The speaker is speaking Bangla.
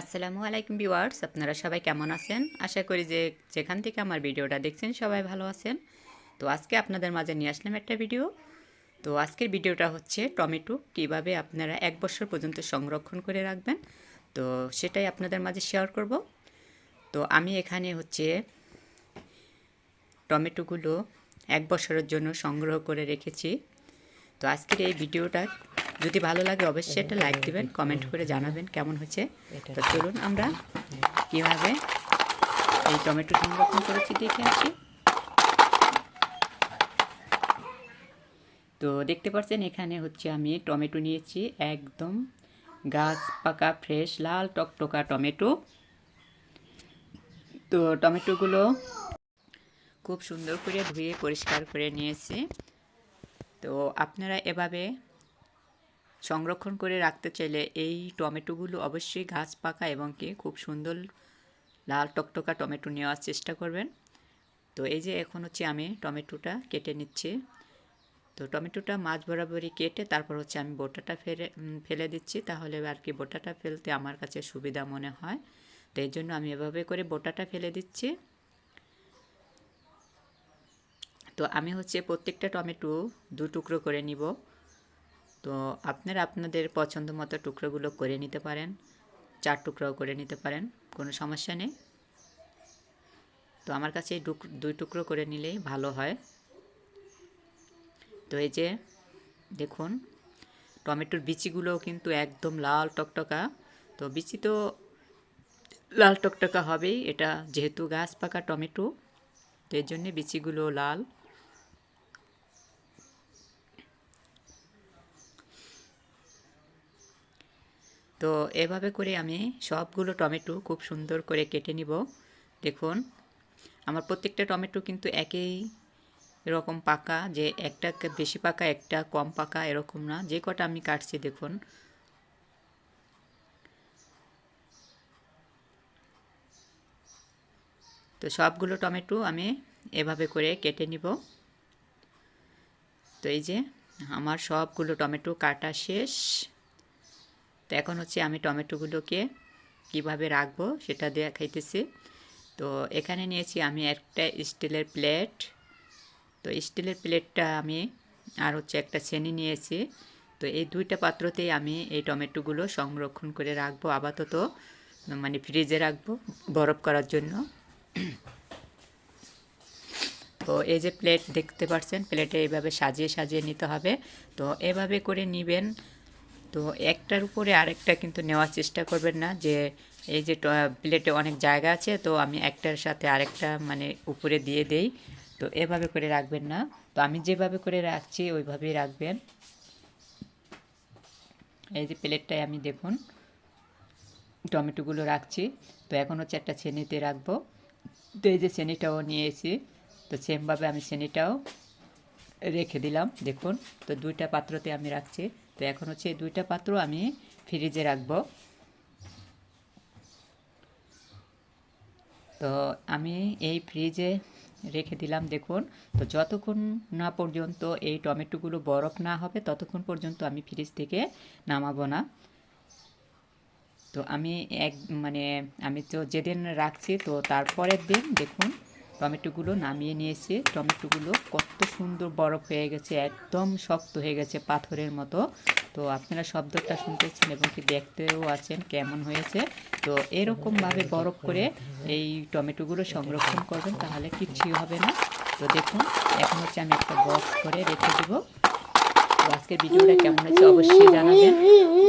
আসসালামু আলাইকুম ভিউয়ার্স, আপনারা সবাই কেমন আছেন? আশা করি যে যেখান থেকে আমার ভিডিওটা দেখছেন সবাই ভালো আছেন। তো আজকে আপনাদের মাঝে নিয়ে আসলাম একটা ভিডিও। তো আজকের ভিডিওটা হচ্ছে টমেটো কীভাবে আপনারা এক বছর পর্যন্ত সংরক্ষণ করে রাখবেন। তো সেটাই আপনাদের মাঝে শেয়ার করব। তো আমি এখানে হচ্ছে টমেটোগুলো এক বছরের জন্য সংগ্রহ করে রেখেছি। তো আজকের এই ভিডিওটা যদি ভালো লাগে অবশ্যই একটা লাইক দিবেন কমেন্ট করে জানাবেন কেমন হয়েছে। তো চলুন আমরা কীভাবে এই টমেটো সংরক্ষণ করেছি দেখে আসি। তো দেখতে পাচ্ছেন এখানে হচ্ছে আমি টমেটো নিয়েছি একদম গাছ পাকা ফ্রেশ লাল টকটকা টমেটো। তো টমেটোগুলো খুব সুন্দর করে ধুয়ে পরিষ্কার করে নিয়েছি। তো আপনারা এভাবে সংরক্ষণ করে রাখতে চাইলে এই টমেটোগুলো অবশ্যই গাছ পাকা এবং কি খুব সুন্দর লাল টকটকা টমেটো নেওয়ার চেষ্টা করবেন। তো এই যে এখন হচ্ছে আমি টমেটোটা কেটে নিচ্ছি। তো টমেটোটা মাছ বরাবরই কেটে তারপর হচ্ছে আমি বোটাটা ফেলে ফেলে দিচ্ছি তাহলে আর কি বোটাটা ফেলতে আমার কাছে সুবিধা মনে হয়। তো এই জন্য আমি এভাবে করে বোটাটা ফেলে দিচ্ছি। তো আমি হচ্ছে প্রত্যেকটা টমেটো দু টুকরো করে নিব। তো আপনারা আপনাদের পছন্দ মতো টুকরোগুলো করে নিতে পারেন, চার টুকরোও করে নিতে পারেন, কোনো সমস্যা নেই। তো আমার কাছে দুই টুকরো করে নিলেই ভালো হয়। তো এই যে দেখুন, টমেটোর বিচিগুলো কিন্তু একদম লাল টকটকা। তো বিচি তো লাল টকটকা হবেই, এটা যেহেতু গাছ পাকা টমেটো, তো এর জন্যে বিচিগুলো লাল। তো এভাবে করে আমি সবগুলো টমেটো খুব সুন্দর করে কেটে নিব। দেখুন, আমার প্রত্যেকটা টমেটো কিন্তু একই এরকম পাকা, যে একটা বেশি পাকা, একটা কম পাকা, এরকম না। যে কটা আমি কাটছি, দেখুন। তো সবগুলো টমেটো আমি এভাবে করে কেটে নিব। তো এই যে, আমার সবগুলো টমেটো কাটা শেষ। তো এখন হচ্ছে আমি টমেটোগুলোকে কীভাবে রাখব সেটা দেখাইতেছি। তো এখানে নিয়েছি আমি একটা স্টিলের প্লেট। তো স্টিলের প্লেটটা আমি আর হচ্ছে একটা চেনি নিয়েছি। তো এই দুইটা পাত্রতেই আমি এই টমেটোগুলো সংরক্ষণ করে রাখব আপাতত মানে ফ্রিজে রাখব বরফ করার জন্য। তো এই যে প্লেট দেখতে পাচ্ছেন প্লেটে এইভাবে সাজিয়ে সাজিয়ে নিতে হবে। তো এভাবে করে নিবেন তো একটার উপরে আরেকটা কিন্তু নেওয়ার চেষ্টা করবেন না যে এই যে প্লেটে অনেক জায়গা আছে তো আমি একটার সাথে আরেকটা মানে উপরে দিয়ে দেই। তো এভাবে করে রাখবেন না। তো আমি যেভাবে করে রাখছি ওইভাবেই রাখবেন। এই যে প্লেটটায় আমি দেখুন, টমেটোগুলো রাখছি। তো এখন হচ্ছে একটা ছেনিতে রাখব। তো এই যে চেনিটাও নিয়েছি। তো সেমভাবে আমি চেনিটাও রেখে দিলাম, দেখুন। তো দুইটা পাত্রতে আমি রাখছি। তো এখন হচ্ছে এই দুইটা পাত্র আমি ফ্রিজে রাখব। তো আমি এই ফ্রিজে রেখে দিলাম, দেখুন। তো যতক্ষণ না পর্যন্ত এই টমেটোগুলো বরফ না হবে, ততক্ষণ পর্যন্ত আমি ফ্রিজ থেকে নামাবো না। তো আমি এক মানে আমি তো যেদিন রাখছি, তো তারপরের দিন, দেখুন টমেটোগুলো নামিয়ে নিয়েছি। টমেটোগুলো কত সুন্দর বরফ হয়ে গেছে, একদম শক্ত হয়ে গেছে পাথরের মতো। তো আপনারা শব্দটা শুনতেছেন এবং কি দেখতেও আছেন কেমন হয়েছে। তো এরকমভাবে বরফ করে এই টমেটোগুলো সংরক্ষণ করবেন, তাহলে কিচ্ছুই হবে না। তো দেখুন, এখন হচ্ছে আমি একটা বক্স করে রেখে দেবো। তো আজকের ভিডিওটা কেমন হয়েছে অবশ্যই জানাবেন।